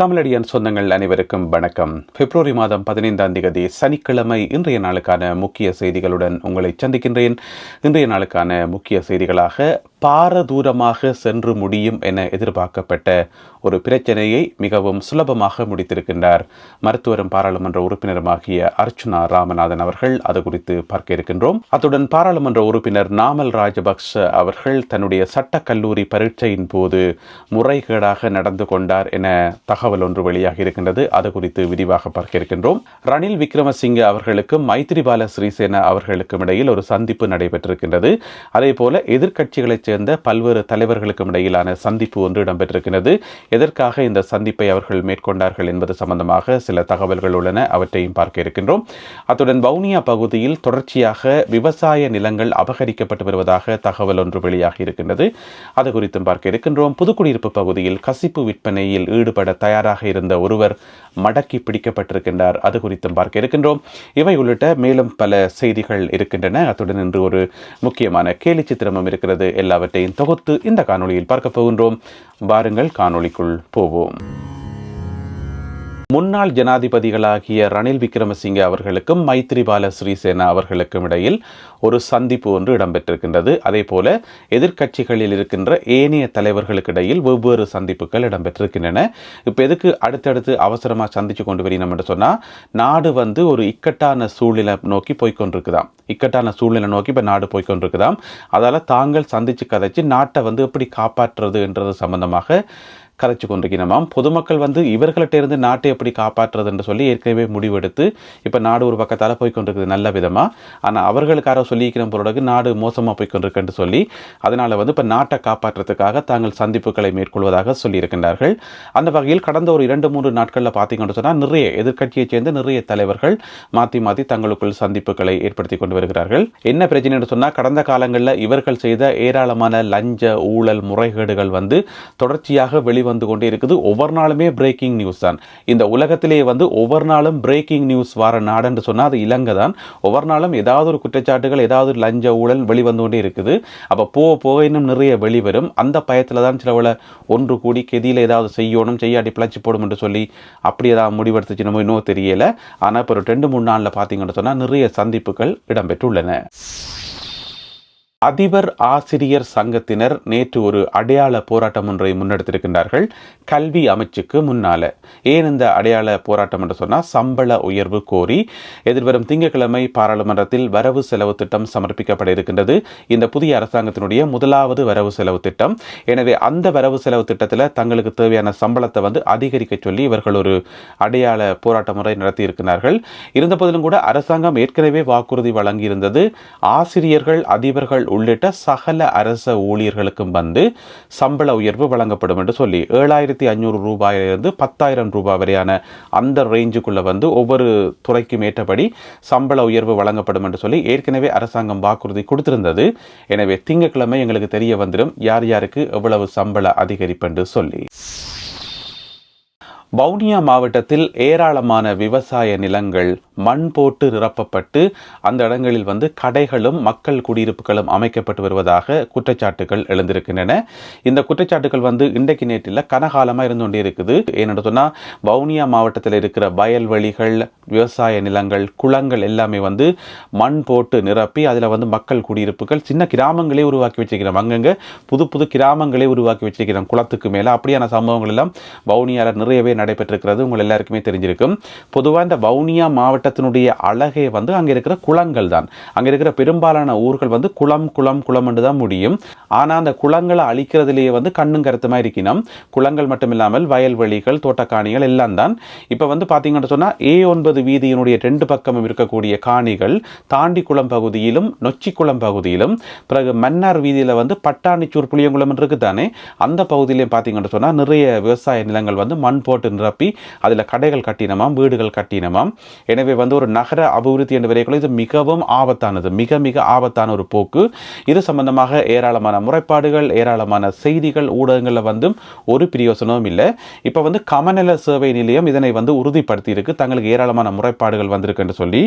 தமிழடியன் சொந்தங்கள் அனைவருக்கும் வணக்கம். பிப்ரவரி மாதம் பதினைந்தாம் தேதி சனிக்கிழமை இன்றைய நாளுக்கான முக்கிய செய்திகளுடன் உங்களை சந்திக்கின்றேன். இன்றைய நாளுக்கான முக்கிய செய்திகளாக பாரதூரமாக சென்று முடியும் என எதிர்பார்க்கப்பட்ட ஒரு பிரச்சனையை மிகவும் சுலபமாக முடித்திருக்கின்றார். மருத்துவரும் பாராளுமன்ற உறுப்பினருமாகிய அர்ச்சுனா ராமநாதன் அவர்கள் அது குறித்து பார்க்க இருக்கின்றோம். அத்துடன் பாராளுமன்ற உறுப்பினர் நாமல் ராஜபக்ஷ அவர்கள் தன்னுடைய சட்ட கல்லூரி பரீட்சையின் போது முறைகேடாக நடந்து கொண்டார் என தகவல் ஒன்று வெளியாகி இருக்கின்றது. அது குறித்து விரிவாக பார்க்க இருக்கின்றோம். ரணில் விக்ரமசிங்க அவர்களுக்கும் மைத்ரிபால ஸ்ரீசேனா அவர்களுக்கும் இடையில் ஒரு சந்திப்பு நடைபெற்றிருக்கின்றது. அதே போல எதிர்க்கட்சிகளைச் சேர்ந்த பல்வேறு தலைவர்களுக்கும் இடையிலான சந்திப்பு ஒன்று இடம்பெற்றிருக்கிறது. எதற்காக இந்த சந்திப்பை அவர்கள் மேற்கொண்டார்கள் என்பது சம்பந்தமாக சில தகவல்கள் உள்ளன. அவற்றையும் பார்க்க இருக்கின்றோம். அத்துடன் வவுனியா பகுதியில் தொடர்ச்சியாக விவசாய நிலங்கள் அபகரிக்கப்பட்டு வருவதாக தகவல் ஒன்று வெளியாகி இருக்கின்றது. அது குறித்தும் பார்க்க இருக்கின்றோம். புதுக்குடியிருப்பு பகுதியில் கசிப்பு விற்பனையில் ஈடுபட தயாராக இருந்த ஒருவர் மடக்கி பிடிக்கப்பட்டிருக்கின்றார். அது குறித்தும் பார்க்க இருக்கின்றோம். இவை உள்ளிட்ட மேலும் பல செய்திகள் இருக்கின்றன. அத்துடன் இன்று ஒரு முக்கியமான கேலி சித்திரமும் இருக்கிறது. எல்லாவற்றையும் தொகுத்து இந்த காணொளியில் பார்க்க போகின்றோம். வாருங்கள் காணொளிக்குள் போவோம். முன்னாள் ஜனாதிபதிகளாகிய ரணில் விக்ரமசிங்கே அவர்களுக்கும் மைத்ரிபால ஸ்ரீசேனா அவர்களுக்கும் இடையில் ஒரு சந்திப்பு ஒன்று இடம்பெற்றிருக்கின்றது. அதே போல எதிர்க்கட்சிகளில் இருக்கின்ற ஏனைய தலைவர்களுக்கு இடையில் வெவ்வேறு சந்திப்புகள் இடம்பெற்றிருக்கின்றன. இப்போ எதுக்கு அடுத்தடுத்து அவசரமாக சந்தித்து கொண்டு வரணும் என்று சொன்னால் நாடு வந்து ஒரு இக்கட்டான சூழ்நிலை நோக்கி போய்கொண்டிருக்குதாம் இக்கட்டான சூழ்நிலை நோக்கி இப்போ நாடு போய்கொண்டிருக்குதாம் அதால் தாங்கள் சந்தித்து கதைச்சு நாட்டை வந்து எப்படி காப்பாற்றுறது என்றது சம்பந்தமாக கதைச்சு கொண்டிருக்கிறோமாம் பொதுமக்கள் வந்து இவர்கள்ட்ட இருந்து நாட்டை எப்படி காப்பாற்றுறது என்று சொல்லி ஏற்கனவே முடிவெடுத்து இப்போ நாடு ஒரு பக்கத்தால் போய் கொண்டிருக்குது நல்ல விதமாக ஆனால் அவர்களுக்காக சொல்லியிருக்கிற பொருளுக்கு நாடு மோசமாக போய் கொண்டிருக்குன்னு சொல்லி அதனால் வந்து இப்போ நாட்டை காப்பாற்றுறதுக்காக தாங்கள் சந்திப்புகளை மேற்கொள்வதாக சொல்லியிருக்கின்றார்கள். அந்த வகையில் கடந்த ஒரு இரண்டு மூன்று நாட்களில் பார்த்தீங்கன்னு சொன்னால் நிறைய எதிர்க்கட்சியைச் சேர்ந்த நிறைய தலைவர்கள் மாற்றி மாற்றி தங்களுக்குள் சந்திப்புகளை ஏற்படுத்தி கொண்டு வருகிறார்கள். என்ன பிரச்சனைன்னு சொன்னால் கடந்த காலங்களில் இவர்கள் செய்த ஏராளமான லஞ்ச ஊழல் முறைகேடுகள் வந்து தொடர்ச்சியாக வெளிவந்து வந்து கொண்டே இருக்குது. ஒவ்வொரு நாளுமே பிரேக்கிங் நியூஸ் தான். இந்த உலகத்திலேயே வந்து ஒவ்வொரு நாளும் பிரேக்கிங் நியூஸ் வர நாடுன்னு சொன்னால் அது இலங்கை தான். ஒவ்வொரு நாளும் ஏதாவது ஒரு குற்றச்சாட்டுகள் ஏதாவது ஒரு லஞ்ச ஊழல் வெளிவந்து கொண்டே இருக்குது. அப்போ போக போக இன்னும் நிறைய வெளிவரும். அந்த பயத்தில் தான் சிலவள ஒன்று கூடி கெதியில் ஏதாவது செய்யணும் செய்யாட்டி பிழைச்சி போடும் என்று சொல்லி அப்படி ஏதாவது முடிவெடுத்துச்சு நம்ம இன்னும் தெரியலை. ஆனால் இப்போ ஒரு ரெண்டு மூணு நாளில் பார்த்தீங்கன்னு சொன்னால் நிறைய சந்திப்புகள் இடம்பெற்றுள்ளன. அதிபர் ஆசிரியர் சங்கத்தினர் நேற்று ஒரு அடையாள போராட்டம் ஒன்றை முன்னெடுத்திருக்கின்றார்கள். கல்வி அமைச்சுக்கு முன்னால. ஏன் இந்த அடையாள போராட்டம் என்று சொன்னால் சம்பள உயர்வு கோரி எதிர்வரும் திங்கட்கிழமை பாராளுமன்றத்தில் வரவு செலவு திட்டம் சமர்ப்பிக்கப்பட இருக்கின்றது. இந்த புதிய அரசாங்கத்தினுடைய முதலாவது வரவு செலவு திட்டம். எனவே அந்த வரவு செலவு திட்டத்தில் தங்களுக்கு தேவையான சம்பளத்தை வந்து அதிகரிக்க சொல்லி இவர்கள் ஒரு அடையாள போராட்ட முறை நடத்தி இருக்கிறார்கள் இருந்தபோதிலும் கூட அரசாங்கம் ஏற்கனவே வாக்குறுதி வழங்கியிருந்தது. ஆசிரியர்கள் அதிபர்கள் உள்ளிட்ட சகல அரச ஊழியர்களுக்கும் வந்து சம்பள உயர்வு வழங்கப்படும் என்று சொல்லி ஏழாயிரத்தி ஐநூறு ரூபாயிலிருந்து பத்தாயிரம் ரூபாய் வரையான அந்த ரேஞ்சுக்குள்ள வந்து ஒவ்வொரு துறைக்கும் ஏற்றபடி சம்பள உயர்வு வழங்கப்படும் என்று சொல்லி ஏற்கனவே அரசாங்கம் வாக்குறுதி கொடுத்திருந்தது. எனவே திங்கட்கிழமை எங்களுக்கு தெரிய வந்துடும் யார் யாருக்கு எவ்வளவு சம்பள அதிகரிப்பு என்று சொல்லி. வவுனியா மாவட்டத்தில் ஏராளமான விவசாய நிலங்கள் மண் போட்டு நிரப்பப்பட்டு அந்த இடங்களில் வந்து கடைகளும் மக்கள் குடியிருப்புகளும் அமைக்கப்பட்டு வருவதாக குற்றச்சாட்டுகள் எழுந்திருக்கின்றன. இந்த குற்றச்சாட்டுகள் வந்து இன்றைக்கு நேற்றில் கனகாலமாக இருந்து கொண்டே இருக்குது. ஏன்னு சொன்னால் வவுனியா மாவட்டத்தில் இருக்கிற வயல்வெளிகள் விவசாய நிலங்கள் குளங்கள் எல்லாமே வந்து மண் போட்டு நிரப்பி அதில் வந்து மக்கள் குடியிருப்புகள் சின்ன கிராமங்களே உருவாக்கி வச்சிருக்கிறோம். அங்கங்கே புது புது கிராமங்களே உருவாக்கி வச்சிருக்கிறோம். குளத்துக்கு மேலே. அப்படியான சம்பவங்கள் எல்லாம் வவுனியாவில் நிறையவே நடைபெற்றிருக்கிறது. உங்கள் எல்லாருக்குமே தெரிஞ்சிருக்கும். பொதுவாக இந்த வவுனியா மாவட்டத்தினுடைய அழகே வந்து அங்கே இருக்கிற குளங்கள் தான். அங்கே இருக்கிற பெரும்பாலான ஊர்கள் வந்து குளம் குளம் குளம் என்று தான் முடியும். ஆனால் அந்த குளங்களை அழிக்கிறதுலேயே வந்து கண்ணும் கருத்துமாக இருக்கணும் குளங்கள் மட்டும் இல்லாமல் வயல்வெளிகள் தோட்டக்காணிகள் எல்லாம் தான். இப்போ வந்து பார்த்தீங்கன்னு சொன்னால் ஏ ஒன்பது வீதியினுடைய ரெண்டு பக்கமும் இருக்கக்கூடிய காணிகள் தாண்டிக்குளம் பகுதியிலும் நொச்சிக்குளம் பகுதியிலும். பிறகு மன்னார் வீதியில் வந்து பட்டாணிச்சூர் புளியங்குளம் இருக்குது தானே அந்த பகுதியிலையும் பார்த்தீங்கன்னு சொன்னால் நிறைய விவசாய நிலங்கள் வந்து மண் போட்டு நிரப்பி அதில் கடைகள் கட்டினமாம் வீடுகள் கட்டினமாம். எனவே வந்து ஒரு நகர அபிவிருத்தி என்ற வரைக்கும் இது மிகவும் ஆபத்தானது மிக மிக ஆபத்தான ஒரு போக்கு. இது சம்பந்தமாக ஏராளமான முறைப்பாடுகள் ஏராளமான செய்திகள் ஊடகங்களில் வந்து ஒரு பிரயோசனமும் இல்லை. இப்போ வந்து கமநல சேவை நிலையம் இதனை வந்து உறுதிப்படுத்தி இருக்கு தங்களுக்கு ஏராளமான முறைப்பாடுகள் வந்திருக்கு என்று சொல்லி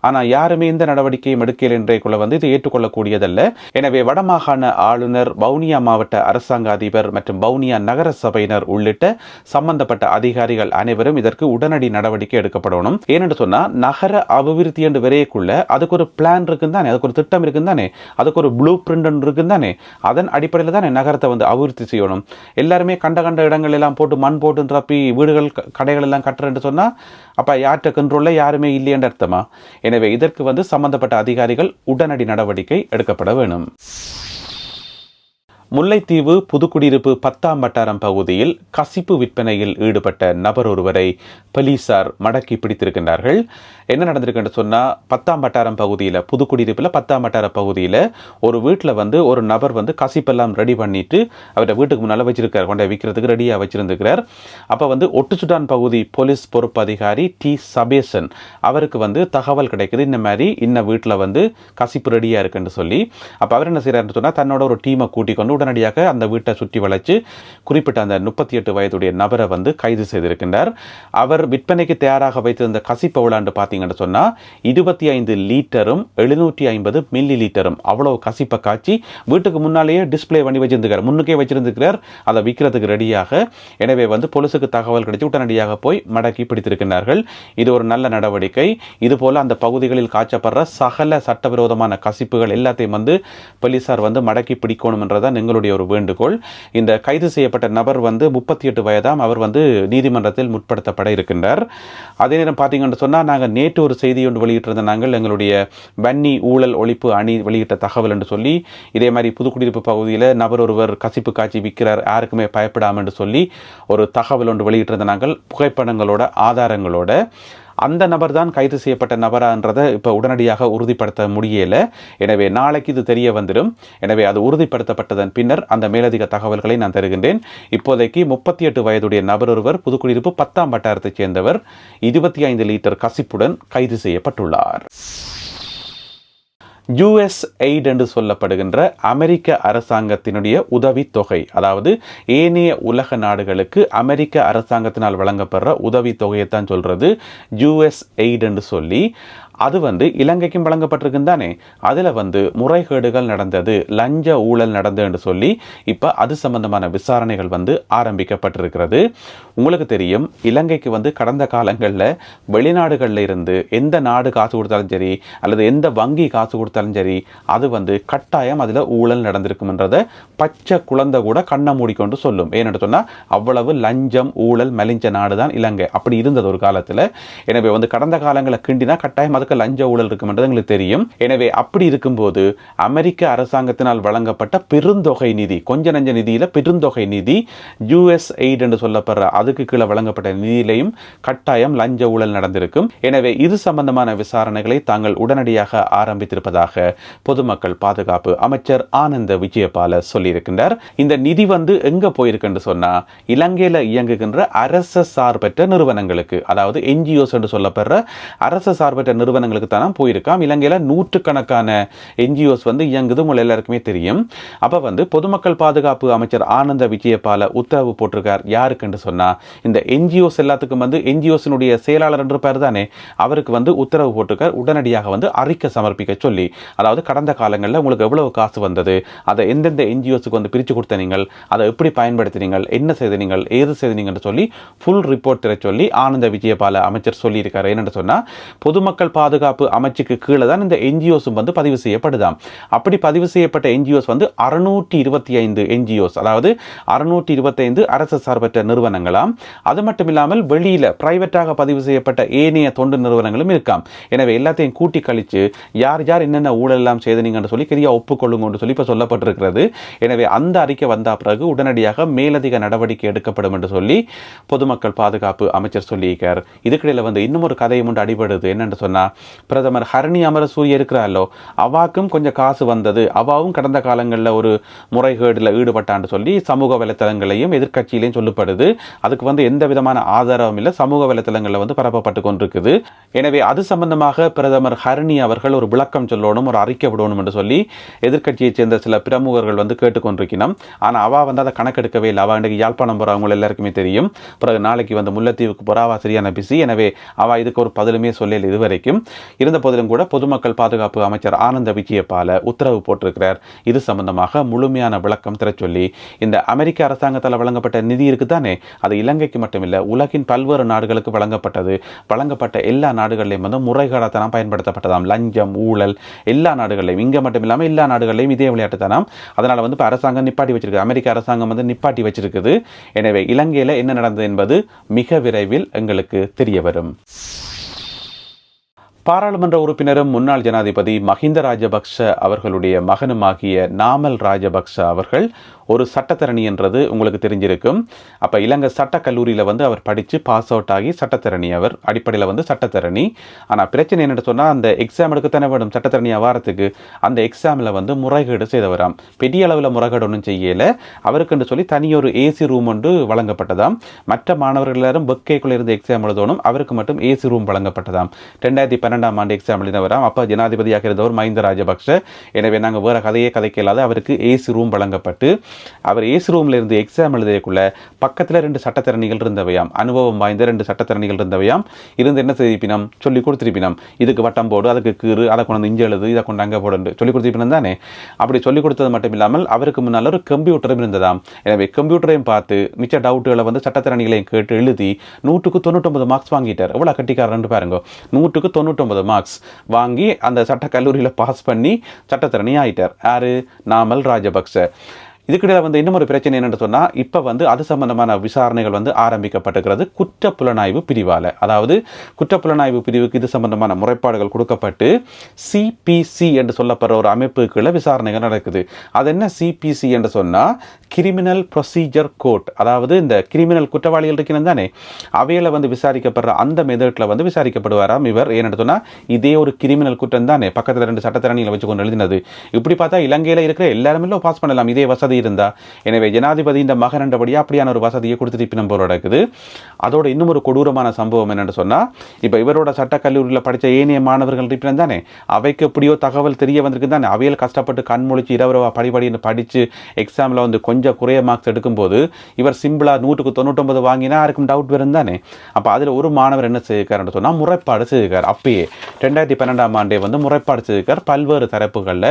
ஆனால் யாருமே இந்த நடவடிக்கையும் எடுக்கல என்றேக்குள்ள வந்து இது ஏற்றுக்கொள்ளக்கூடியதல்ல. எனவே வடமாகாண ஆளுநர் வவுனியா மாவட்ட அரசாங்க அதிபர் மற்றும் வவுனியா நகர சபையினர் உள்ளிட்ட சம்பந்தப்பட்ட அதிகாரிகள் அனைவரும் இதற்கு உடனடி நடவடிக்கை எடுக்கப்படணும். ஏனென்று சொன்னா நகர அபிவிருத்தி என்று வரையக்குள்ள அதுக்கு ஒரு பிளான் இருக்குன்னு தானே அதுக்கு ஒரு திட்டம் இருக்குன்னு தானே அதுக்கு ஒரு ப்ளூ பிரிண்ட் இருக்குன்னு தானே அதன் அடிப்படையில் தானே நகரத்தை வந்து அபிவிருத்தி செய்யணும். எல்லாருமே கண்ட கண்ட இடங்கள் எல்லாம் போட்டு மண் போட்டு நிரப்பி வீடுகள் க- கடைகள் எல்லாம் கட்டுறேன்னு சொன்னா அப்ப யார்கிட்ட கண்ட்ரோல்ல யாருமே இல்லையன்ற அர்த்தமா? எனவே இதற்கு வந்து சம்பந்தப்பட்ட அதிகாரிகள் உடனடி நடவடிக்கை எடுக்கப்பட வேணும் முல்லைத்தீவு புதுக்குடியிருப்பு பத்தாம் வட்டாரம் பகுதியில் கசிப்பு விற்பனையில் ஈடுபட்ட நபர் ஒருவரை போலீசார் மடக்கி பிடித்திருக்கின்றார்கள். என்ன நடந்திருக்குன்னு சொன்னால் பத்தாம் வட்டாரம் பகுதியில் புதுக்குடியிருப்பில் பத்தாம் வட்டார பகுதியில் ஒரு வீட்டில் வந்து ஒரு நபர் வந்து கசிப்பெல்லாம் ரெடி பண்ணிட்டு அவரை வீட்டுக்கு முன்னால் வச்சிருக்கார். கொண்ட விற்கிறதுக்கு ரெடியாக வச்சிருந்துக்கிறார். அப்போ வந்து ஒட்டுச்சுடான் பகுதி போலீஸ் பொறுப்பு அதிகாரி டி. சபேசன் அவருக்கு வந்து தகவல் கிடைக்குது. இந்த மாதிரி இன்ன வீட்டில் வந்து கசிப்பு ரெடியாக இருக்குன்னு சொல்லி அப்போ அவர் என்ன செய்கிறாருன்னு சொன்னால் தன்னோட ஒரு டீமை கூட்டிக் கொண்டு உடனடியாக அந்த வீட்டை சுற்றி வளைச்சு குறிப்பிட்ட அந்த முப்பத்தி எட்டு வயதுடைய நபரை வந்து கைது செய்திருக்கின்றார். அவர் விற்பனைக்கு தயாராக வைத்திருந்த கசிப்பு எவ்வளோன்னு பார்த்தீங்கன்னு சொன்னால் இருபத்தி ஐந்து லீட்டரும் எழுநூற்றி ஐம்பது மில்லி லீட்டரும் அவ்வளோ கசிப்பை காய்ச்சி வீட்டுக்கு முன்னாலேயே டிஸ்பிளே பண்ணி வச்சிருந்துக்கிறார். முன்னுக்கே வச்சிருந்துக்கிறார் அதை விற்கிறதுக்கு ரெடியாக. எனவே வந்து போலீஸுக்கு தகவல் கிடைச்சி உடனடியாக போய் மடக்கி பிடித்திருக்கின்றார்கள். இது ஒரு நல்ல நடவடிக்கை. இதுபோல அந்த பகுதிகளில் காய்ச்சப்படுற சகல சட்டவிரோதமான கசிப்புகள் எல்லாத்தையும் வந்து போலீஸார் வந்து மடக்கி பிடிக்கணும்ன்றதான் எங்களுடைய ஒரு வேண்டுகோள். இந்த கைது செய்யப்பட்ட நபர் வந்து முப்பத்தி எட்டு வயதாம். அவர் வந்து நீதிமன்றத்தில் முற்படுத்தப்பட இருக்கின்றார். அதே நேரம் பார்த்தீங்கன்னு சொன்னால் நாங்கள் நேற்று ஒரு செய்தி ஒன்று வெளியிட்டிருந்த நாங்கள் எங்களுடைய வன்னி ஊழல் ஒழிப்பு அணி வெளியிட்ட தகவல் என்று சொல்லி இதே மாதிரி புதுக்குடியிருப்பு பகுதியில் நபர் ஒருவர் கசிப்பு காட்சி விற்கிறார் யாருக்குமே பயப்படாமல் என்று சொல்லி ஒரு தகவல் ஒன்று வெளியிட்டிருந்த நாங்கள் புகைப்படங்களோட ஆதாரங்களோட. அந்த நபர் தான் கைது செய்யப்பட்ட நபரான்றதை இப்போ உடனடியாக உறுதிப்படுத்த முடியலை. எனவே நாளைக்கு இது தெரிய வந்துடும். எனவே அது உறுதிப்படுத்தப்பட்டதன் பின்னர் அந்த மேலதிக தகவல்களை நான் தருகின்றேன். இப்போதைக்கு முப்பத்தி எட்டு வயதுடைய நபர் ஒருவர் புதுக்குடியிருப்பு பத்தாம் வட்டாரத்தைச் சேர்ந்தவர் இருபத்தி ஐந்து லிட்டர் கசிப்புடன் கைது செய்யப்பட்டுள்ளார். யுஎஸ் எய்ட் என்று சொல்லப்படுகின்ற அமெரிக்க அரசாங்கத்தினுடைய உதவித்தொகை அதாவது ஏனைய உலக நாடுகளுக்கு அமெரிக்க அரசாங்கத்தினால் வழங்கப்படுற உதவித்தொகையைத்தான் சொல்றது. யுஎஸ் எய்ட் என்று சொல்லி அது வந்து இலங்கைக்கும் வழங்கப்பட்டிருக்குன்னு தானே? அதில் வந்து முறைகேடுகள் நடந்தது லஞ்ச ஊழல் நடந்தது என்று சொல்லி இப்போ அது சம்பந்தமான விசாரணைகள் வந்து ஆரம்பிக்கப்பட்டிருக்கிறது. உங்களுக்கு தெரியும் இலங்கைக்கு வந்து கடந்த காலங்களில் வெளிநாடுகளில் இருந்து எந்த நாடு காசு கொடுத்தாலும் சரி அல்லது எந்த வங்கி காசு கொடுத்தாலும் சரி அது வந்து கட்டாயம் அதில் ஊழல் நடந்திருக்கும்ன்றதை பச்சை குழந்தை கூட கண்ணை மூடிக்கொண்டு சொல்லும். ஏன்னு சொன்னால் அவ்வளவு லஞ்சம் ஊழல் மலிஞ்ச நாடு தான் இலங்கை. அப்படி இருந்தது ஒரு காலத்தில். எனவே வந்து கடந்த காலங்களை கிண்டினா கட்டாயம் அதுக்கு லஞ்ச ஊழல் இருக்கும்ன்றது எங்களுக்கு தெரியும். எனவே அப்படி இருக்கும்போது அமெரிக்க அரசாங்கத்தினால் வழங்கப்பட்ட பெருந்தொகை நிதி கொஞ்ச நஞ்ச நிதியில் பெருந்தொகை நிதி யூஎஸ் எய்ட் என்று சொல்லப்படுற அதுக்கு கீழே வழங்கப்பட்ட நிதியிலையும் கட்டாயம் லஞ்ச ஊழல் நடந்திருக்கும். எனவே இது சம்பந்தமான விசாரணைகளை தாங்கள் உடனடியாக ஆரம்பித்திருப்பதாக பொதுமக்கள் பாதுகாப்பு அமைச்சர் ஆனந்த விஜயபால சொல்லியிருக்கின்றார். இந்த நிதி வந்து எங்க போயிருக்குன்னு சொன்னா இலங்கையில் இயங்குகின்ற அரச சார்பற்ற நிறுவனங்களுக்கு அதாவது என்ஜிஓஸ் என்று சொல்லப்படுற அரச சார்பற்ற நிறுவனங்களுக்கு தானே போயிருக்காம். இலங்கையில் நூற்றுக்கணக்கான என்ஜிஓஸ் வந்து இயங்குது உங்கள் எல்லாருக்குமே தெரியும். அப்ப வந்து பொதுமக்கள் பாதுகாப்பு அமைச்சர் ஆனந்த விஜயபால உத்தரவு போட்டிருக்கார். யாருக்குன்னு சொன்னா இந்த என்ஜிஓஸ் எல்லாத்துக்கும் வந்து என்ஜிஓஸினுடைய செயலாளர் என்று பேர் தானே அவருக்கு வந்து உத்தரவு போட்டிருக்கார். உடனடியாக வந்து அறிக்கை சமர்ப்பிக்க சொல்லி அதாவது கடந்த காலங்களில் உங்களுக்கு எவ்வளவு காசு வந்தது அதை எந்தெந்த என்ஜிஓஸுக்கு வந்து பிரித்து கொடுத்த நீங்கள் அதை எப்படி பயன்படுத்தினீங்கள் என்ன செய்தீங்கள் ஏது செய்தீங்கன்னு சொல்லி ஃபுல் ரிப்போர்ட் தர சொல்லி ஆனந்த விஜயபால அமைச்சர் சொல்லியிருக்காரு. என்னென்னு சொன்னால் பொதுமக்கள் பாதுகாப்பு அமைச்சுக்கு கீழே தான் இந்த என்ஜிஓஸும் வந்து பதிவு செய்யப்படுதாம். அப்படி பதிவு செய்யப்பட்ட என்ஜிஓஸ் வந்து அறுநூற்றி இருபத்தி ஐந்து என்ஜிஓஸ் அதாவது அறுநூற்றி இருபத்தைந்து அரசு சார்பற்ற நிறுவனங்களாம். அது மட்டும் இல்லாமல் வெளியில் பிரைவேட்டாக பதிவு செய்யப்பட்ட ஏனைய தொண்டு நிறுவனங்களும் இருக்காம். எனவே எல்லாத்தையும் கூட்டி கழிச்சு யார் யார் என்னென்ன ஊழல் செய்தனீங்கன்னு சொல்லி கிரியா ஒப்புக்கொள்ளுங்கன்னு சொல்லி இப்போ சொல்லப்பட்டிருக்கிறது. எனவே அந்த அறிக்கை வந்த பிறகு உடனடியாக மேலதிக நடவடிக்கை எடுக்கப்படும் என்று சொல்லி பொதுமக்கள் பாதுகாப்பு அமைச்சர் சொல்லியிருக்கார். இதுக்கிடையில் வந்து இன்னும் ஒரு கதையும் உண்டு அடிபடுது. என்னென்று சொன்னால் பிரதமர் ஹரணி அமரசூரிய இருக்கிறாரோ அவாக்கும் கொஞ்சம் காசு வந்தது. அவாவும் கடந்த காலங்களில் ஒரு முறைகேடில் ஈடுபட்டான்னு சொல்லி சமூக வலைத்தளங்களையும் எதிர்கட்சியிலையும் சொல்லப்படுது. அதுக்கு வந்து எந்த விதமான ஆதாரமும் இல்லை. சமூக வலைத்தளங்களில் வந்து பரப்பப்பட்டு கொண்டிருக்குது. எனவே அது சம்பந்தமாக பிரதமர் ஹரணி அவர்கள் ஒரு விளக்கம் சொல்லணும் ஒரு அறிக்கை விடணும் என்று சொல்லி எதிர்க்கட்சியைச் சேர்ந்த சில பிரமுகர்கள் வந்து கேட்டுக்கொண்டிருக்கணும் ஆனால் அவா வந்து அதை கணக்கெடுக்கவே இல்லை. அவா இன்றைக்கு யாழ்ப்பாணம் போகிறவங்க எல்லாருக்குமே தெரியும். பிறகு நாளைக்கு வந்து முல்லைத்தீவுக்கு போகிறா சரியான பிசி எனவே அவா இதுக்கு ஒரு பதிலுமே சொல்லல இதுவரைக்கும். இருந்த போதிலும் கூட பொதுமக்கள் பாதுகாப்பு அமைச்சர் ஆனந்த விஜயபால உத்தரவு போட்டிருக்கிறார். இது சம்பந்தமாக முழுமையான விளக்கம் தர சொல்லி இந்த அமெரிக்க அரசாங்கத்தால் வழங்கப்பட்ட நிதி இருக்குதானே? அது இலங்கைக்கு மட்டுமில்லை உலகின் பல்வேறு நாடுகளுக்கு வழங்கப்பட்டது. வழங்கப்பட்ட எல்லா நாடுகளிலும் வந்து முறைகேடத்தனம் பயன்படுத்தப்பட்டதாம். லஞ்சம் ஊழல் எல்லா நாடுகளிலையும். இங்கே மட்டும் இல்லாமல் எல்லா நாடுகளிலும் இதே விளையாட்டுத்தனம். அதனால் வந்து இப்போ அரசாங்கம் நிப்பாட்டி வச்சிருக்கு. அமெரிக்க அரசாங்கம் வந்து நிப்பாட்டி வச்சிருக்குது. எனவே இலங்கையில் என்ன நடந்தது என்பது மிக விரைவில் எங்களுக்கு தெரிய வரும். பாராளுமன்ற உறுப்பினரும் முன்னாள் ஜனாதிபதி மஹிந்த ராஜபக்ஷ அவர்களுடைய மகனுமாகிய நாமல் ராஜபக்ஷ அவர்கள் ஒரு சட்டத்தரணி என்றது உங்களுக்கு தெரிஞ்சிருக்கும். அப்போ இலங்கை சட்டக் கல்லூரியில் வந்து அவர் படித்து பாஸ் அவுட் ஆகி சட்டத்தரணி அவர். அடிப்படையில் வந்து சட்டத்தரணி. ஆனால் பிரச்சனை என்னென்னு சொன்னால் அந்த எக்ஸாம் எடுக்கத்தானே வேணும் சட்டத்தரணி வாரத்துக்கு. அந்த எக்ஸாமில் வந்து முறைகேடு செய்தவராம். பெரிய அளவில் முறைகேடு ஒன்றும் செய்யலை. அவருக்குன்னு சொல்லி தனியொரு ஏசி ரூம் ஒன்று வழங்கப்பட்டதாம். மற்ற மாணவர்கள் எல்லாரும் பெக்கேக்குள்ள இருந்து எக்ஸாம் எழுதணும். அவருக்கு மட்டும் ஏசி ரூம் வழங்கப்பட்டதாம். ரெண்டாயிரத்தி பன்னெண்டாம் ஆண்டு எக்ஸாம் எழுதினவராம். அப்போ ஜனாதிபதியாக இருந்தவர் மஹிந்த ராஜபக்ஷ. எனவே நாங்கள் வேறு கதையே கதைக்க இல்லாத அவருக்கு ஏசி ரூம் வழங்கப்பட்டு அவர் ஏசி ரூமில் இருந்து எக்ஸாம் எழுதியக்குள்ள பக்கத்தில் ரெண்டு சட்டத்திறனிகள் இருந்தவையாம். அனுபவம் வாய்ந்த ரெண்டு சட்டத்திறனிகள் இருந்தவையாம். இருந்து என்ன செய்திப்பினம் சொல்லி கொடுத்துருப்பினம். இதுக்கு வட்டம் போடு அதுக்கு கீறு அதை கொண்டு வந்து இஞ்சி எழுது இதை கொண்டு அங்கே போடு சொல்லி கொடுத்துருப்பினம் தானே? அப்படி சொல்லி கொடுத்தது மட்டும் இல்லாமல் அவருக்கு முன்னால் ஒரு கம்ப்யூட்டரும் இருந்ததாம். எனவே கம்ப்யூட்டரையும் பார்த்து மிச்ச டவுட்டுகளை வந்து சட்டத்திறனிகளையும் கேட்டு எழுதி நூற்றுக்கு தொண்ணூற்றொம்பது மார்க்ஸ் வாங்கிட்டார். எவ்வளோ கட்டிக்காரன்னு பாருங்க. நூற்றுக்கு தொண்ணூற்றொம்பது மார்க்ஸ் வாங்கி அந்த சட்ட கல்லூரியில் பாஸ் பண்ணி சட்டத்திறனி ஆயிட்டார். யார்? நாமல் ராஜபக்ச இதுக்கிடையில் வந்து இன்னும் ஒரு பிரச்சனை என்னென்னு சொன்னால் இப்போ வந்து அது சம்பந்தமான விசாரணைகள் வந்து ஆரம்பிக்கப்பட்டிருக்கிறது. குற்ற புலனாய்வு பிரிவால். அதாவது குற்ற புலனாய்வு பிரிவுக்கு இது சம்பந்தமான முறைப்பாடுகள் கொடுக்கப்பட்டு சிபிசி என்று சொல்லப்படுற ஒரு அமைப்புக்குள்ள விசாரணைகள் நடக்குது. அது என்ன சிபிசி என்று சொன்னால் கிரிமினல் ப்ரொசீஜர் கோர்ட் அதாவது இந்த கிரிமினல் குற்றவாளிகள் இருக்கிறது தானே? அவையில் வந்து விசாரிக்கப்படுற அந்த மெதட்டில் வந்து விசாரிக்கப்படுவாராம் இவர். ஏன்னு சொன்னால் இதே ஒரு கிரிமினல் குற்றம் தானே? பக்கத்தில் ரெண்டு சட்டத்திறனிகளை வச்சு கொண்டு எழுதினது. இப்படி பார்த்தா இலங்கையில் இருக்கிற எல்லாருமே பாஸ் பண்ணலாம். இதே வசதி இருந்தா எனவே ஜனாதிபதி இந்த மகன் என்றபடியாக அப்படியான ஒரு வசதியை கொடுத்துட்டு இப்போ நம்ம நடக்குது. அதோட இன்னும் ஒரு கொடூரமான சம்பவம் என்னென்னு சொன்னால் இப்போ இவரோட சட்டக்கல்லூரியில் படித்த ஏனைய மாணவர்கள் இருப்பினம் தானே? அவைக்கு எப்படியோ தகவல் தெரிய வந்திருக்கு தானே? அவையில் கஷ்டப்பட்டு கண்மொழிச்சு இரவரவா படிப்படின்னு படித்து எக்ஸாமில் வந்து கொஞ்சம் குறைய மார்க்ஸ் எடுக்கும்போது இவர் சிம்பிளாக நூற்றுக்கு தொண்ணூற்றொம்பது வாங்கினா யாருக்கும் டவுட் வரும் தானே? அப்போ அதில் ஒரு மாணவர் என்ன செய்யிருக்காருன்னு சொன்னால் முறைப்பாடு செய்திருக்கார். அப்பயே ரெண்டாயிரத்தி பன்னெண்டாம் ஆண்டே வந்து முறைப்பாடு செய்திருக்கார் பல்வேறு தரப்புகளில்.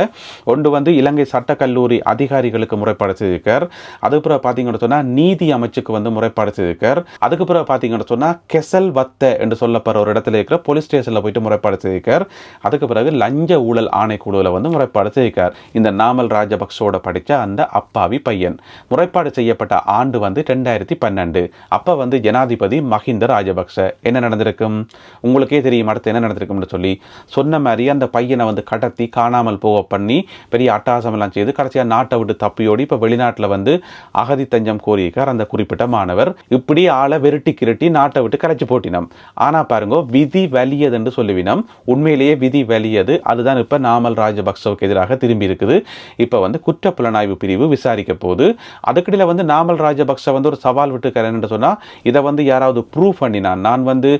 ஒன்று வந்து இலங்கை சட்டக்கல்லூரி அதிகாரிகளுக்கு முறைப்பாடு செய்திருக்கார். அதுக்கு பிறகு பார்த்தீங்கன்னு சொன்னால் நீதி அமைச்சுக்கு வந்து முறைப்பாடு செய்திருக்கார். அதுக்கு பிறகு பார்த்தீங்கன்னு சொன்னால் கெசல் வத்த என்று சொல்லப்படுற ஒரு இடத்துல இருக்கிற போலீஸ் ஸ்டேஷனில் போயிட்டு முறைப்பாடு செய்திருக்கார். அதுக்கு பிறகு லஞ்ச ஊழல் ஆணைக்குழுவில் வந்து முறைப்பாடு செய்திருக்கார். இந்த நாமல் ராஜபக்சோட படித்த அந்த அப்பாவி பையன். முறைப்பாடு செய்யப்பட்ட ஆண்டு வந்து ரெண்டாயிரத்தி பன்னெண்டு. அப்போ வந்து ஜனாதிபதி மஹிந்த ராஜபக்ச. என்ன நடந்திருக்கும்? உங்களுக்கே தெரியும் அடுத்து என்ன நடந்திருக்கும்னு சொல்லி. சொன்ன மாதிரி அந்த பையனை வந்து கடத்தி காணாமல் போக பண்ணி பெரிய அட்டாசமெல்லாம் செய்து கடைசியாக நாட்டை விட்டு தப்பியோடி இப்போ வெளிநாட்டில் வந்து அகதி தஞ்சம் கோரியிருக்கார் அந்த குறிப்பிட்ட மாணவர். இப்படி ஆளை விரட்டி கிரட்டி நாட்டை விட்டு கரைச்சி போட்டினம். ஆனால் பாருங்க விதி வலியது என்று சொல்லுவினோம். உண்மையிலேயே விதி வலியது. அதுதான் இப்போ நாமல் ராஜபக்சவுக்கு எதிராக திரும்பி இருக்குது. இப்போ வந்து குற்ற புலனாய்வு பிரிவு விசாரிக்க போது அதுக்கிடையில் வந்து நாமல் ராஜபக்ச வந்து ஒரு சவால் விட்டுக்கிறேன் என்று சொன்னால் இதை வந்து யாராவது ப்ரூவ் பண்ணினான் நான் வந்து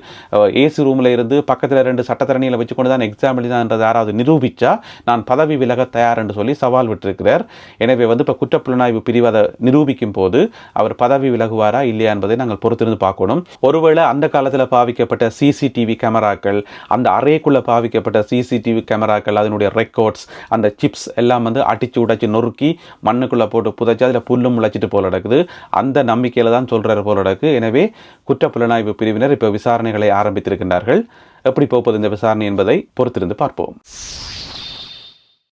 ஏசி ரூமில் இருந்து பக்கத்தில் ரெண்டு சட்டத்தரணிகளை வச்சு கொண்டு தான் எக்ஸாம் எழுதினான்றதை யாராவது நிரூபித்தா நான் பதவி விலக தயார் என்று சொல்லி சவால் விட்டுருக்கிறார். எனவே வந்து இப்போ குற்றப்புலனாய்வு பிரிவு அதை நிரூபிக்கும் போது அவர் பதவி விலகுவாரா இல்லையா என்பதை நாங்கள் பொறுத்திருந்து பார்க்கணும். ஒருவேளை அந்த காலத்தில் பாவிக்கப்பட்ட சிசிடிவி கேமராக்கள் அந்த அறைக்குள்ளே பாவிக்கப்பட்ட சிசிடிவி கேமராக்கள் அதனுடைய ரெக்கார்ட்ஸ் அந்த சிப்ஸ் எல்லாம் வந்து அடிச்சு உடைச்சி நொறுக்கி மண்ணுக்குள்ளே போட்டு புதைச்சி அதில் புல்லும் முளைச்சிட்டு போல நடக்குது. அந்த நம்பிக்கையில் தான் சொல்கிறார் போல நடக்கு. எனவே குற்றப்புலனாய்வு பிரிவினர் இப்போ விசாரணைகளை ஆரம்பித்திருக்கின்றார்கள். எப்படி போப்பது இந்த விசாரணை என்பதை பொறுத்திருந்து பார்ப்போம்.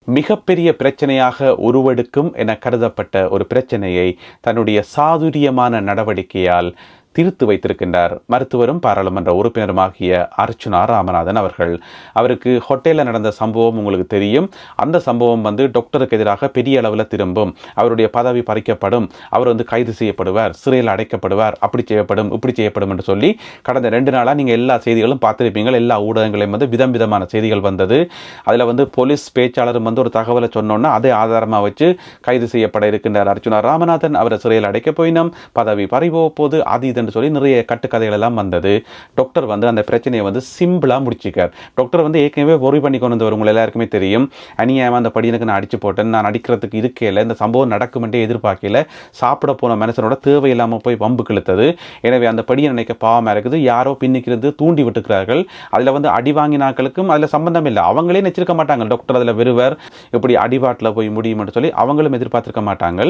மிகப்பெரிய பிரச்சனையாக உருவெடுக்கும் என கருதப்பட்ட ஒரு பிரச்சனையை தன்னுடைய சாதுரியமான நடவடிக்கையால் தீர்த்து வைத்திருக்கின்றார். மருத்துவரும் பாராளுமன்ற உறுப்பினருமாகிய அர்ச்சுனா ராமநாதன் அவர்கள். அவருக்கு ஹோட்டலில் நடந்த சம்பவம் உங்களுக்கு தெரியும். அந்த சம்பவம் வந்து டாக்டருக்கு எதிராக பெரிய அளவில் திரும்பும். அவருடைய பதவி பறிக்கப்படும். அவர் வந்து கைது செய்யப்படுவார். சிறையில் அடைக்கப்படுவார். அப்படி செய்யப்படும் இப்படி செய்யப்படும் என்று சொல்லி கடந்த ரெண்டு நாளாக நீங்கள் எல்லா செய்திகளும் பார்த்துருப்பீங்க. எல்லா ஊடகங்களையும் வந்து விதம் விதமான செய்திகள் வந்தது. அதில் வந்து போலீஸ் பேச்சாளரும் வந்து ஒரு தகவலை சொன்னோன்னா அதை ஆதாரமாக வச்சு கைது செய்யப்பட இருக்கின்றார் அர்ச்சுனா ராமநாதன். அவரை சிறையில் அடைக்க போயினோம். பதவி பறிபோக போது அது என்று சொல்லி நிறைய கட்டுக்கதைகள் எல்லாம் வந்தது. டாக்டர் வந்து அந்த பிரச்சனையை வந்து சிம்பிளாக முடிச்சிக்கார். டாக்டர் வந்து ஏற்கனவே ஒரி பண்ணி கொண்டு வந்தவர் உங்களை எல்லாருக்குமே தெரியும். அநியாயமாக அந்த படியனுக்கு நான் அடிச்சு போட்டேன்? நான் அடிக்கிறதுக்கு இருக்கேல இந்த சம்பவம் நடக்குமென்றே எதிர்பார்க்கல. சாப்பிட போன மனுஷனோட தேவை இல்லாமல் போய் வம்பு கிழுத்தது. எனவே அந்த படியை நினைக்க பாவமாக இருக்குது. யாரோ பின்னிக்கிறது தூண்டி விட்டுக்கிறார்கள். அதில் வந்து அடி வாங்கினாக்களுக்கும் அதில் சம்பந்தம் இல்லை. அவங்களே நினச்சிருக்க மாட்டாங்க. டாக்டர் அதில் வெறுவர். இப்படி அடிபாட்டில் போய் முடியும்னு சொல்லி அவங்களும் எதிர்பார்த்திருக்க மாட்டாங்க.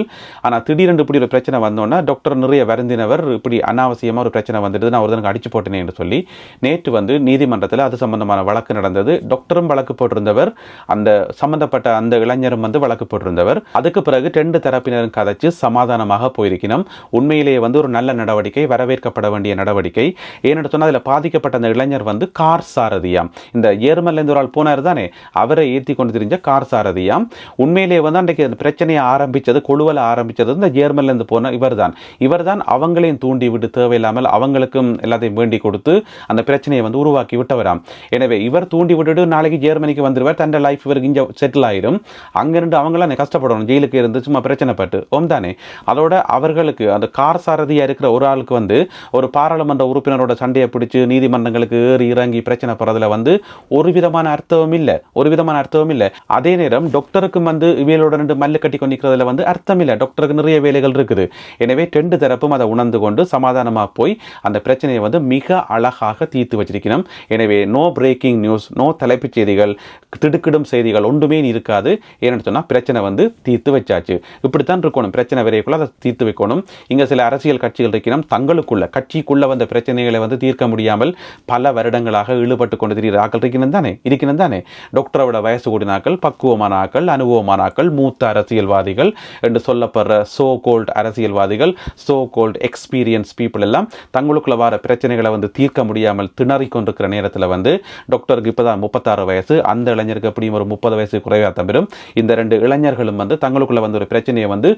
ஆனால் திடீரென்று இப்படி ஒரு பிரச்சனை வந்தோன்னா டாக்டர் நிறைய வருந்தினவர். இப்படி அனாவசியமாக ஒரு பிரச்சனை வந்துடுது. நான் ஒருத்தனுக்கு அடிச்சு போட்டேனே என்று சொல்லி நேற்று வந்து நீதிமன்றத்தில் அது சம்பந்தமான வழக்கு நடந்தது. டாக்டரும் வழக்கு போட்டிருந்தவர் அந்த சம்பந்தப்பட்ட அந்த இளைஞரும் வந்து வழக்கு போட்டிருந்தவர். அதுக்கு பிறகு ரெண்டு தரப்பினரும் கதைச்சு சமாதானமாக போயிருக்கணும் உண்மையிலேயே வந்து ஒரு நல்ல நடவடிக்கை வரவேற்கப்பட வேண்டிய நடவடிக்கை. ஏன்னு சொன்னால் அதில் பாதிக்கப்பட்ட அந்த இளைஞர் வந்து கார் சாரதியாம். இந்த ஏர்மல்லேருந்து ஒரு ஆள் போனார் தானே அவரை ஏற்றி கொண்டு தெரிஞ்ச கார் சாரதியாம். உண்மையிலேயே வந்து அன்றைக்கு அந்த பிரச்சனையை ஆரம்பித்தது கொழுவலை ஆரம்பித்தது இந்த ஏர்மல்லேருந்து போன இவர் தான் இவர் தான் அவங்களையும் தூண்டி விட்டு தேவையில்லாமல் அவங்களுக்கும் எல்லாத்தையும் வேண்டி கொடுத்து அந்த பிரச்சனையை வந்து உருவாக்கி விட்டவராம். எனவே இவர் தூண்டி விட்டுட்டு நாளைக்கு ஜெர்மனிக்கு வந்துடுவார் தன் லைஃப் இவருக்கு இங்கே செட்டில் ஆயிரும். அங்கிருந்து அவங்களாம் கஷ்டப்படணும். ஜெயிலுக்கு இருந்து சும்மா பிரச்சனைப்பட்டு ஓம் தானே. அதோட அவர்களுக்கு அந்த கார் சாரதியாக இருக்கிற ஒரு ஆளுக்கு வந்து ஒரு பாராளுமன்ற உறுப்பினரோட சண்டையை பிடிச்சி நீதிமன்றங்களுக்கு ஏறி இறங்கி பிரச்சனை போகிறதுல வந்து ஒரு விதமான அர்த்தமும் இல்லை. ஒரு விதமான அர்த்தமும் இல்லை. அதே நேரம் டாக்டருக்கும் வந்து இவையோட ரெண்டு மல்லு கட்டி கொண்டிருக்கிறதுல வந்து அர்த்தம் இல்லை. டாக்டருக்கு நிறைய வேலைகள் இருக்குது. எனவே ரெண்டு தரப்பும் அதை உணர்ந்து கொண்டு சமாதானமாக போய் அந்த பிரச்சனையை வந்து மிக அழகாக தீர்த்து வச்சிருக்கணும். எனவே நோ பிரேக்கிங் நியூஸ் நோ தலைப்புச் செய்திகள் திடுக்கிடும் செய்திகள் ஒன்றுமே இருக்காது. ஏன்னு சொன்னால் பிரச்சனை வந்து தீர்த்து வச்சாச்சு. இப்படித்தான் இருக்கணும். பிரச்சனை வரைக்குள்ள அதை தீர்த்து வைக்கணும். இங்கே சில அரசியல் கட்சிகள் இருக்கணும். தங்களுக்குள்ள கட்சிக்குள்ள வந்த பிரச்சனைகளை வந்து தீர்க்க முடியாமல் பல வருடங்களாக ஈடுபட்டு கொண்டு திரிகிற ஆக்கள் இருக்கணும் தானே? இருக்கணும் தானே? டாக்டரோட வயசு கூடினாக்கள் பக்குவமான ஆக்கள் அனுபவமான ஆக்கள் மூத்த அரசியல்வாதிகள் என்று சொல்லப்படுற சோ கோல்ட் அரசியல்வாதிகள் சோ கோல்ட் எக்ஸ்பீரியன்ஸ் பீப்புள் எல்லாம் தங்களுக்குள்ள வர பிரச்சனைகளை வந்து தீர்க்க முடியாமல் திணறி கொண்டிருக்கிற நேரத்தில் வந்து டாக்டருக்கு இப்போதான் முப்பத்தாறு வயசு அந்த இளைஞருக்கு எப்படியும் ஒரு முப்பது வயசு குறைவாக தம்பிரும். இந்த ரெண்டு இளைஞர்களும் வந்து தங்களுக்குள்ள வந்து ஒரு பிரச்சனையை வந்து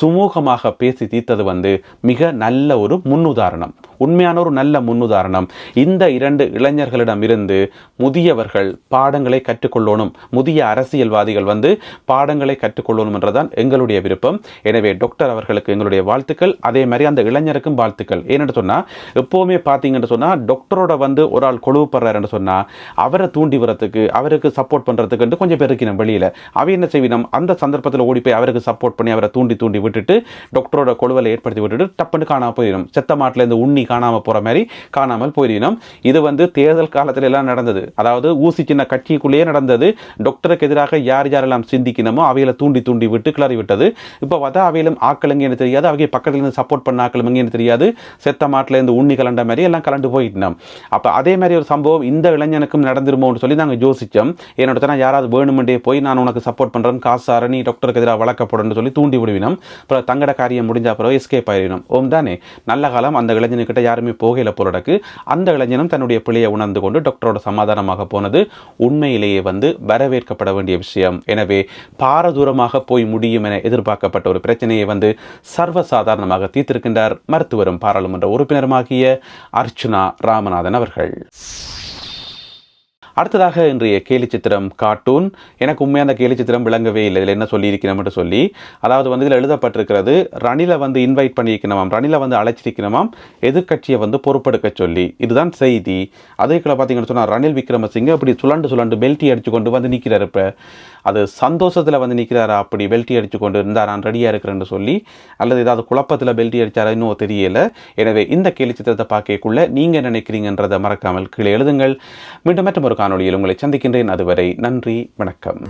சுமூகமாக பேசி தீர்த்தது வந்து மிக நல்ல ஒரு முன்னுதாரணம். உண்மையான ஒரு நல்ல முன்னுதாரணம். இந்த இரண்டு இளைஞர்களிடம் இருந்து முதியவர்கள் பாடங்களை கற்றுக்கொள்ளணும். முதிய அரசியல்வாதிகள் வந்து பாடங்களை கற்றுக்கொள்ளணும் என்றதான் எங்களுடைய விருப்பம். எனவே டாக்டர் அவர்களுக்கு எங்களுடைய வாழ்த்துக்கள். அதே மாதிரி அந்த இளைஞருக்கும் வாழ்த்துக்கள். ஏன்னு சொன்னால் எப்போவுமே பார்த்தீங்கன்னு சொன்னால் டாக்டரோட வந்து ஒரு ஆள் கொழுவுப்படுறாருன்னு சொன்னால் அவரை தூண்டி வரத்துக்கு அவருக்கு சப்போர்ட் பண்ணுறதுக்குன்ட்டு கொஞ்சம் பேர் இருக்கணும் வெளியில். அவை என்ன செய்வினம்? அந்த சந்தர்ப்பத்தில் ஓடி போய் அவருக்கு சப்போர்ட் பண்ணி அவரை தூண்டி தூண்டி விட்டுட்டு டாக்டரோட கொழுவலை ஏற்படுத்தி விட்டுட்டு டப்புன்னு காணாமல் போயிடும் செத்த மாட்டிலேருந்து உண்ணி காணாமல் போகிற மாதிரி காணாமல் போயிடணும். இது வந்து தேர்தல் காலத்தில் எல்லாம் நடந்தது. அதாவது ஊசி சின்ன கட்சிக்குள்ளேயே நடந்தது. டாக்டருக்கு எதிராக யார் யாரெல்லாம் சிந்திக்கணுமோ அவைகளை தூண்டி தூண்டி விட்டு கிளறி விட்டது. இப்போ பார்த்தா அவையிலும் ஆக்களுங்க எனக்கு தெரியாது. அவங்க பக்கத்தில் இருந்து சப்போர்ட் பண்ண ஆக்கள் தெரியாது. செத்த மாட்டிலேருந்து உண்ணி கலண்ட மாதிரி எல்லாம் கலண்டு போயிட்டோம் அப்போ அதே மாதிரி ஒரு சம்பவம் இந்த இளைஞனுக்கும் நடந்துருமோன்னு சொல்லி நாங்கள் யோசித்தோம் என்னோட தான் யாராவது வேணுமெண்டே போய் நான் உனக்கு சப்போர்ட் பண்ணுறேன் காசு சார நீ டாக்டருக்கு எதிராக வழக்கப்படணும்னு சொல்லி தூண்டி விடுவினோம். அப்புறம் தங்கட காரியம் முடிஞ்ச அப்புறம் எஸ்கேப் ஆயிடணும் ஓம் தானே. நல்ல காலம் அந்த இளைஞனுக்கிட்ட யாருமே போகையில் போலடக்கு அந்த இளைஞனும் தன்னுடைய பிள்ளையை உணர்ந்து கொண்டு டாக்டரோட சமாதானமாக போனது உண்மையிலேயே வந்து வரவேற்கப்பட வேண்டிய விஷயம். எனவே பாரதூரமாக போய் முடியும் என எதிர்பார்க்கப்பட்ட ஒரு பிரச்சனையை வந்து சர்வசாதாரணமாக தீர்த்திருக்கின்றார் மருத்துவரும் பாராளுமன்ற உறுப்பினருமாகிய அர்ச்சுனா ராமநாதன் அவர்கள். அடுத்ததாக இன்றைய கேலி சித்திரம் கார்ட்டூன் எனக்கு உண்மையாக அந்த கேலி சித்திரம் விளங்கவே இல்லை. இதில் என்ன சொல்லியிருக்கணும்னு சொல்லி அதாவது வந்து இதில் எழுதப்பட்டிருக்கிறது ரணிலை வந்து இன்வைட் பண்ணியிருக்கணுமாம் ரணிலை வந்து அழைச்சிருக்கணுமாம் எதிர்க்கட்சியை வந்து பொறுப்பெடுக்க சொல்லி. இதுதான் செய்தி. அதேக்குள்ள பார்த்தீங்கன்னு சொன்னால் ரணில் விக்ரமசிங்க அப்படி சுழண்டு சுழண்டு பெல்ட்டி அடித்து கொண்டு வந்து நிற்கிறார் இப்போ. அது சந்தோஷத்தில் வந்து நிற்கிறாரா அப்படி பெல்ட்டி அடிச்சு கொண்டு இருந்தால் நான் ரெடியாக இருக்கிறேன்னு சொல்லி அல்லது ஏதாவது குழப்பத்தில் பெல்ட்டி அடித்தாரா இன்னும் தெரியலை. எனவே இந்த கேலி சித்திரத்தை பார்க்கக்குள்ள நீங்கள் நினைக்கிறீங்கன்றதை மறக்காமல் கீழே எழுதுங்கள். மீண்டும் மற்றும் ஒரு காணொளியில் உங்களை சந்திக்கின்றேன். அதுவரை நன்றி வணக்கம்.